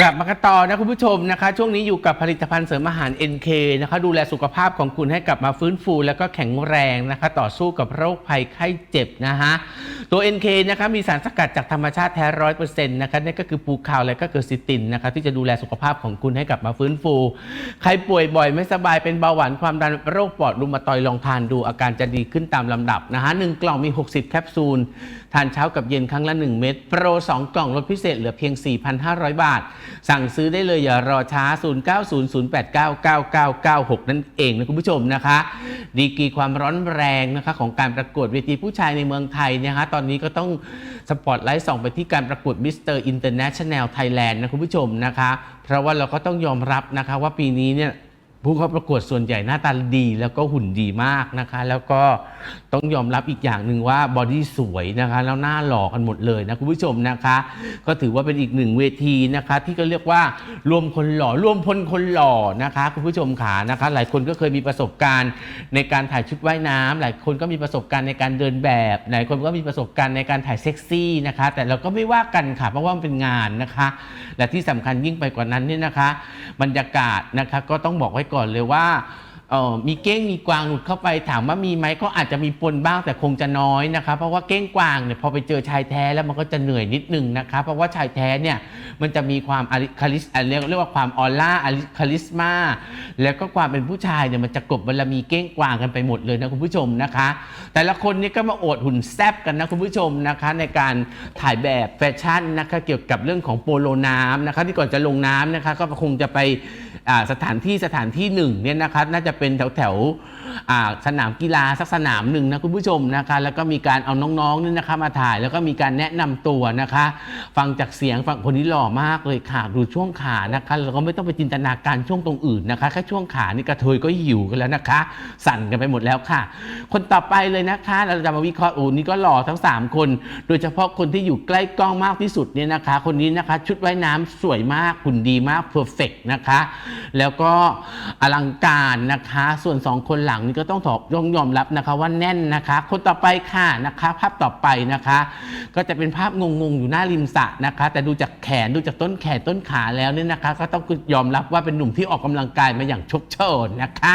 กลับมากันต่อนะคุณผู้ชมนะคะ ช่วงนี้อยู่กับผลิตภัณฑ์เสริมอาหาร NK นะคะดูแลสุขภาพของคุณให้กลับมาฟื้นฟู แล้วก็แข็งแรงนะคะ ต่อสู้กับโรคภัยไข้เจ็บนะฮะตัว NK นะคะมีสารสกัดจากธรรมชาติแท้ร้อยเปอร์เซ็นต์นะคะนั่ก็คือปูคาวและก็เกิดซิตินนะคะที่จะดูแลสุขภาพของคุณให้กลับมาฟื้นฟู ใครป่วยบ่อยไม่สบายเป็นเบาหวานความดันโรคปอดรุมาตอยลองทานดูอาการจะดีขึ้นตามลำดับนะฮะหนึ่งกล่องมี 60 แคปซูล ทานเช้ากับเย็นครั้งละ 1 เม็ดโปร 2 กล่องลดพิเศษเหลือเพียง 4,500 บาท สั่งซื้อได้เลยอย่ารอช้า 0900899996 นั่นเองนะคุณผู้ชมนะคะ ดีกีความร้อนแรงนะคะของการประกวดเวทีผู้ชายในเมืองไทยเนยนะคะตอนนี้ก็ต้องสปอตไลท์ส่องไปที่การประกวดมิสเตอร์อินเตอร์เนชั่นแนลไทยแลนด์นะคุณผู้ชมนะคะ เพราะว่าเราก็ต้องยอมรับนะคะว่าปีนี้เนี่ย ผู้เข้าประกวดส่วนใหญ่หน้าตาดีแล้วก็หุ่นดีมากนะคะ แล้วก็ต้องยอมรับอีกอย่างหนึ่งว่าบอดี้สวยนะคะแล้วหน้าหล่อกันหมดเลยนะคุณผู้ชมนะคะ ก็ถือว่าเป็นอีกหนึ่งเวทีนะคะ ที่ก็เรียกว่ารวมคนหล่อรวมพลคนหล่อนะคะ คุณผู้ชมขานะคะ หลายคนก็เคยมีประสบการณ์ในการถ่ายชุดว่ายน้ำหลายคนก็มีประสบการณ์ในการเดินแบบ หลายคนก็มีประสบการณ์ในการถ่ายเซ็กซี่นะคะ แต่เราก็ไม่ว่ากันค่ะเพราะว่ามันเป็นงานนะคะ และที่สำคัญยิ่งไปกว่านั้นเนี่ยนะคะ บรรยากาศนะคะก็ต้องบอกไว้ก่อนเลยว่า ออมีเก้งมีกวางหลุดเข้าไปถามว่ามีไหมก็อาจจะมีปนบ้างแต่คงจะน้อยนะคะเพราะว่าเก้งกวางเนี่ยพอไปเจอชายแท้แล้วมันก็จะเหนื่อยนิดนึงนะคะเพราะว่าชายแท้เนี่ยมันจะมีความอลิคาลิสเรียกเรียกว่าความออร่าอลิคาลิสมาแล้วก็ความเป็นผู้ชายเนี่ยมันจะกลบบารมีเก้งกวางกันไปหมดเลยนะคุณผู้ชมนะคะ แต่ละคนนี่ก็มาโอดหุ่นแซบกันนะคุณผู้ชมนะคะในการถ่ายแบบแฟชั่นนะคะเกี่ยวกับเรื่องของโปโลน้ำนะคะที่ก่อนจะลงน้ำนะคะก็คงจะไปสถานที่สถานที่หนึ่งเนี่ยนะคะน่าจะเป็นเป็นแถวแถวสนามกีฬาสักสนามหนึ่งนะคุณผู้ชมนะคะ แล้วก็มีการเอาน้องๆนี่นะคะมาถ่ายแล้วก็มีการแนะนำตัวนะคะ ฟังจากเสียงฝั่งคนนี้หล่อมากเลยค่ะดูช่วงขานะคะเราก็ไม่ต้องไปจินตนาการช่วงตรงอื่นนะคะแค่ช่วงขานี่กระเทยก็หิวกันแล้วนะคะ สั่นกันไปหมดแล้วค่ะ คนต่อไปเลยนะคะ เราจะมาวิเคราะห์โอ้นี่ก็หล่อทั้ง 3 คน โดยเฉพาะคนที่อยู่ใกล้กล้องมากที่สุดเนี่ยนะคะ คนนี้นะคะชุดว่ายน้ำสวยมากหุ่นดีมากเพอร์เฟกนะคะแล้วก็อลังการนะคะส่วน 2 คนหลังนี่ก็ต้องต้องยอมรับนะคะว่าแน่นนะคะ คนต่อไปค่ะนะคะ ภาพต่อไปนะคะ ก็จะเป็นภาพงงๆอยู่หน้าริมสระนะคะ แต่ดูจากแขนดูจากต้นแขนต้นขาแล้วเนี่ยนะคะ ก็ต้องยอมรับว่าเป็นหนุ่มที่ออกกำลังกายมาอย่างชกเชิญนะคะ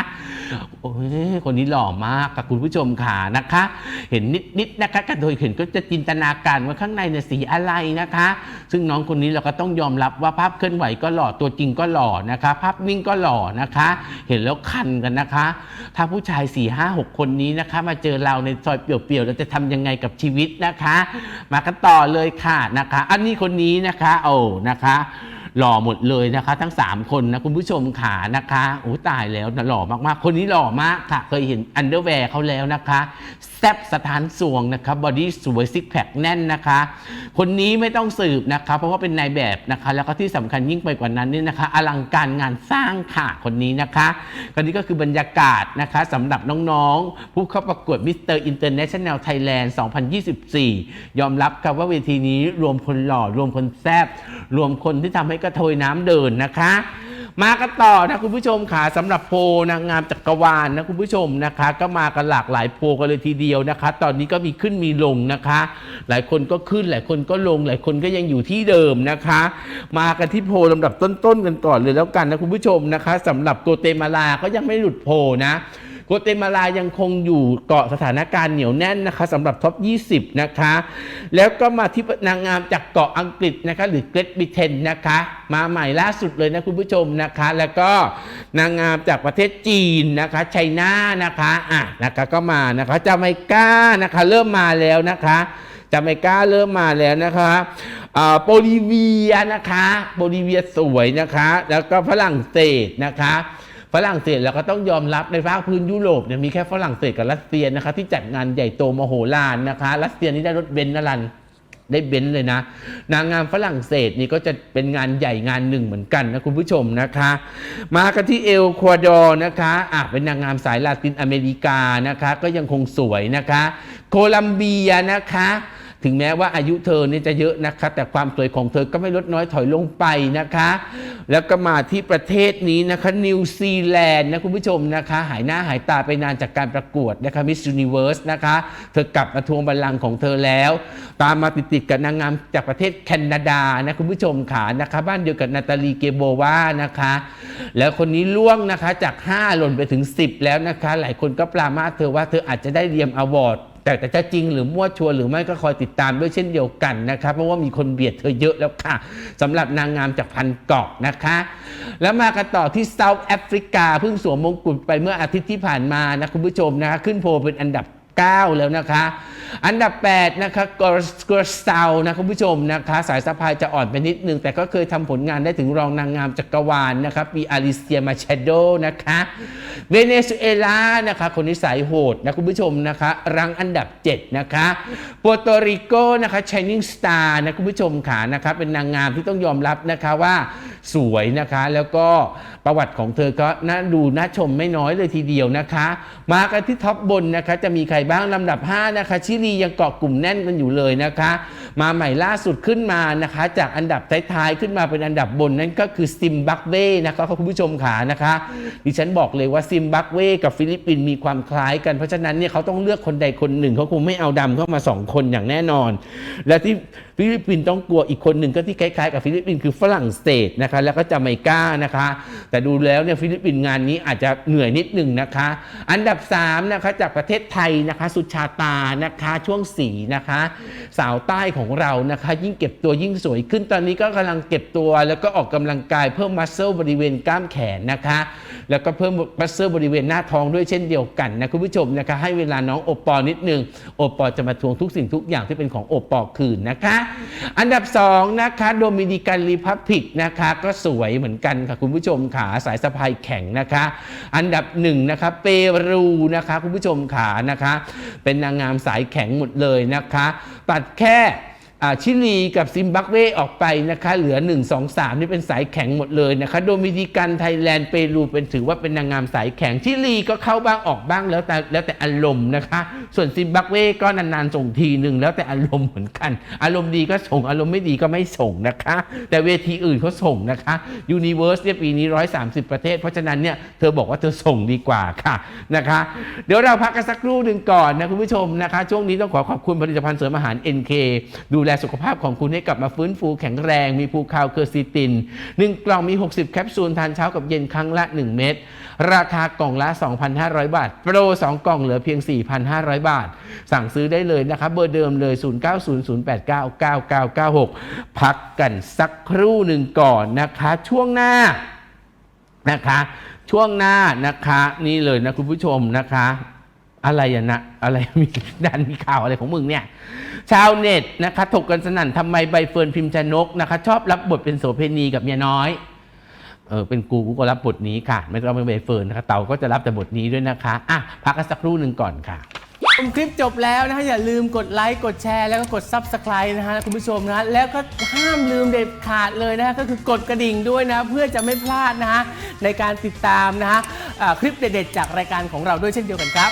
โอ้ยคนนี้หล่อมากค่ะคุณผู้ชมขานะคะ เห็นนิดๆนะคะก็โดยเห็นก็จะจินตนาการว่าข้างในเนี่ยสีอะไรนะคะ ซึ่งน้องคนนี้เราก็ต้องยอมรับว่าภาพเคลื่อนไหวก็หล่อตัวจริงก็หล่อนะคะ ภาพนิ่งก็หล่อนะคะ เห็นแล้วคันกันนะคะ ถ้าผู้ชาย4ี่ห้าหกคนนี้นะคะ มาเจอเราในซอยเปลี่ยวๆเราจะทำยังไงกับชีวิตนะคะ มากันต่อเลยค่ะนะคะ อันนี้คนนี้นะคะโอ้นะคะหล่อหมดเลยนะคะ ทั้ง 3 คนนะคุณผู้ชมขานะคะโอ้ตายแล้วนะหล่อมากๆ คนนี้หล่อมากค่ะ เคยเห็นอันเดอร์แวร์เขาแล้วนะคะ แซบสถานสวงนะคะบบอดี้สวยซิกแพคแน่นนะคะ คนนี้ไม่ต้องสืบนะคะ เพราะว่าเป็นนายแบบนะคะ แล้วก็ที่สำคัญยิ่งไปกว่านั้นนี่นะคะ อลังการงานสร้างค่ะคนนี้นะคะคนนี้ก็คือบรรยากาศนะคะสำหรับน้องๆ ผู้เข้าประกวดมิสเตอร์อินเตอร์เนชั่นแนลไทยแลนด์2024 ยอมรับครับว่าเวทีนี้รวมคนหล่อรวมคนแซบรวมคนที่ทำให้กระเทยน้ำเดินนะคะ มากันต่อนะคุณผู้ชมค่ะสำหรับโพนางงามจักรวาลนะคุณผู้ชมนะคะ ก็มากันหลากหลายโพกันเลยทีเดียวนะคะ ตอนนี้ก็มีขึ้นมีลงนะคะ หลายคนก็ขึ้นหลายคนก็ลง หลายคนก็ยังอยู่ที่เดิมนะคะ มากันที่โพลำดับต้นๆกันก่อนเลยแล้วกันนะคุณผู้ชมนะคะสำหรับโกเตมาลาก็ยังไม่หลุดโพนะ โกเตมาลายังคงอยู่เกาะสถานการณ์เหนียวแน่นนะคะสำหรับท็อป 20 นะคะ แล้วก็มาที่นางงามจากเกาะอังกฤษนะคะหรือเกรดบิเทนนะคะ มาใหม่ล่าสุดเลยนะคุณผู้ชมนะคะ แล้วก็นางงามจากประเทศจีนนะคะไชน่านะคะอะนะคะก็มานะคะจาเมกานะคะเริ่มมาแล้วนะคะจาเมกาเริ่มมาแล้วนะคะโบลิเวียนะคะโบลิเวียสวยนะคะ แล้วก็ฝรั่งเศสนะคะ ฝรั่งเศสเราก็ต้องยอมรับในภาคพื้นยุโรปเนี่ยมีแค่ฝรั่งเศสกับรัสเซียนะคะ ที่จัดงานใหญ่โตมโหฬารนะคะ รัสเซียนี่ได้รถเบนซ์นะรันได้เบนซ์เลยนะ นางงามฝรั่งเศสนี่ก็จะเป็นงานใหญ่งานหนึ่งเหมือนกันนะคุณผู้ชมนะคะ มากันที่เอลควาดอร์นะคะอะเป็นนางงามสายลาตินอเมริกานะคะ ก็ยังคงสวยนะคะ โคลัมเบียนะคะถึงแม้ว่าอายุเธอเนี่ยจะเยอะนะคะ แต่ความสวยของเธอก็ไม่ลดน้อยถอยลงไปนะคะ แล้วก็มาที่ประเทศนี้นะคะนิวซีแลนด์นะคุณผู้ชมนะคะ หายหน้าหายตาไปนานจากการประกวดนะคะมิส s u นิเวิร์สนะคะ เธอกลับมาทวงบัลลังก์ของเธอแล้ว ตามมาติดๆกับนางงามจากประเทศแคนาดานะคุณผู้ชมขานะคะ บ้านเดียวกับนาตาลีเกโบวานะคะ แล้วคนนี้ล่วงนะคะจาก 5 หล่นไปถึง 10 แล้วนะคะ หลายคนก็ปรามาเธอว่าเธออาจจะได้เรียมอวอร์ด แต่แต่จะจริงหรือมั่วชัวร์หรือไม่ก็คอยติดตามด้วยเช่นเดียวกันนะครับ เพราะว่ามีคนเบียดเธอเยอะแล้วค่ะสำหรับนางงามจากพันเกาะนะคะ แล้วมากันต่อที่เซาท์แอฟริกาเพิ่งสวมมงกุฎไปเมื่ออาทิตย์ที่ผ่านมานะคุณผู้ชมนะคะขึ้นโพลเป็นอันดับ 9 แล้วนะคะ อันดับ 8 นะคะกอร์สกอร์ซาวนะคุณผู้ชมนะคะ สายสะพายจะอ่อนไปนิดนึง แต่ก็เคยทำผลงานได้ถึงรองนางงามจักรวาลนะคะปีอาริเซียมาเชโดนะคะเวเนซุเอลานะคะ คนนิสัยโหดนะคุณผู้ชมนะคะรังอันดับ 7 นะคะปัวโตริโกนะคะช i นิ่งสตาร์นะคุณผู้ชมขานะคะเป็นนางงามที่ต้องยอมรับนะคะว่า สวยนะคะ แล้วก็ประวัติของเธอก็น่าดูน่าชมไม่น้อยเลยทีเดียวนะคะ มากันที่ท็อปบนนะคะ จะมีใครบ้างลำดับ 5 นะคะ ชิลียังเกาะกลุ่มแน่นกันอยู่เลยนะคะ มาใหม่ล่าสุดขึ้นมานะคะ จากอันดับท้ายๆขึ้นมาเป็นอันดับบนนั่นก็คือซิมบักเวนะคะคุณผู้ชมขานะคะ ดิฉันบอกเลยว่าซิมบักเวกับฟิลิปปินส์มีความคล้ายกันเพราะฉะนั้นเนี่ยเขาต้องเลือกคนใดคนหนึ่งเขาคงไม่เอาดำเข้ามาสองคนอย่างแน่นอน และที่ฟิลิปปินส์ต้องกลัวอีกคนหนึ่งก็ที่คล้ายๆกับฟิลิปปินส์คือฝรั่งเศสนะคะแล้วก็จาเมกานะคะ แต่ดูแล้วเนี่ยฟิลิปปินส์งานนี้อาจจะเหนื่อยนิดหนึ่งนะคะ อันดับ3นะคะจากประเทศไทยนะคะ สุชาตานะคะช่วงสีนะคะ สาวใต้ของเรานะคะ ยิ่งเก็บตัวยิ่งสวยขึ้นตอนนี้ก็กำลังเก็บตัวแล้วก็ออกกำลังกายเพิ่มมัสเซลบริเวณกล้ามแขนนะคะ แล้วก็เพิ่มมัสเซลบริเวณหน้าท้องด้วยเช่นเดียวกันนะคุณผู้ชมนะคะ ให้เวลาน้องโอปอนิดนึงโอปอจะมาทวงทุกสิ่งทุกอย่างที่เป็นของโอปอคืนนะคะ อันดับ2นะคะโดมินิกันรีพับลิกนะคะก็สวยเหมือนกันค่ะคุณผู้ชมขาสายสะพายแข็งนะคะ อันดับหนึ่งนะคะเปรูนะคะ คุณผู้ชมขานะคะ เป็นนางงามสายแข็งหมดเลยนะคะ ตัดแค่ ชิลีกับซิมบับเวออกไปนะคะเหลือ 1 2 3 นี่เป็นสายแข็งหมดเลยนะคะโดมินิกันไทยแลนด์เปรูเป็นถือว่าเป็นนางงามสายแข็งชิลีก็เข้าบ้างออกบ้างแล้วแต่แล้วแต่อารมณ์นะคะ ส่วนซิมบับเวก็นานๆส่งทีหนึ่งแล้วแต่อารมณ์เหมือนกัน อารมณ์ดีก็ส่งอารมณ์ไม่ดีก็ไม่ส่งนะคะ แต่เวทีอื่นเขาส่งนะคะยูนิเว r ร์สเนี่ยปีนี้ 130 ประเทศ เพราะฉะนั้นเนี่ยเธอบอกว่าเธอส่งดีกว่าค่ะนะคะ เดี๋ยวเราพักกันสักครู่หนึ่งก่อนนะคุณผู้ชมนะคะ ช่วงนี้ต้องขอขอบคุณผลิตภัณฑ์เสริมอาหาร NK ดูแลสุขภาพของคุณให้กลับมาฟื้นฟูแข็งแรง มีภูคาวเคอร์ซิติน 1 กล่องมี 60 แคปซูลทานเช้ากับเย็นครั้งละ 1 เม็ดราคากล่องละ 2,500 บาท โปร 2 กล่องเหลือเพียง 4,500 บาท สั่งซื้อได้เลยนะครับเบอร์เดิมเลย 0900899996 พักกันสักครู่หนึ่งก่อนนะคะ ช่วงหน้านะคะ ช่วงหน้านะคะ นี่เลยนะคุณผู้ชมนะคะ อะไรอะนะอะไรมีดันมีข่าวอะไรของมึงเนี่ย ชาวเน็ตนะคะถกกันสนั่นทำไมใบเฟิร์นพิมพ์ชนกนะคะ ชอบรับบทเป็นโสเพณีกับเมียน้อยเออเป็นกูกูก็รับบทนี้ค่ะ ไม่ต้องเป็นใบเฟิร์นนะคะเต่าก็จะรับแต่บทนี้ด้วยนะคะอะพักกันสักครู่หนึ่งก่อนค่ะชมคลิปจบแล้วนะฮะอย่าลืมกดไลค์กดแชร์แล้วก็กด Subscribe นะฮะคุณผู้ชมนะฮะแล้วก็ห้ามลืมเด็ดขาดเลยนะฮะก็คือกดกระดิ่งด้วยนะ เพื่อจะไม่พลาดนะฮะในการติดตามนะฮะอ่าคลิปเด็ดๆจากรายการของเราด้วยเช่นเดียวกันครับ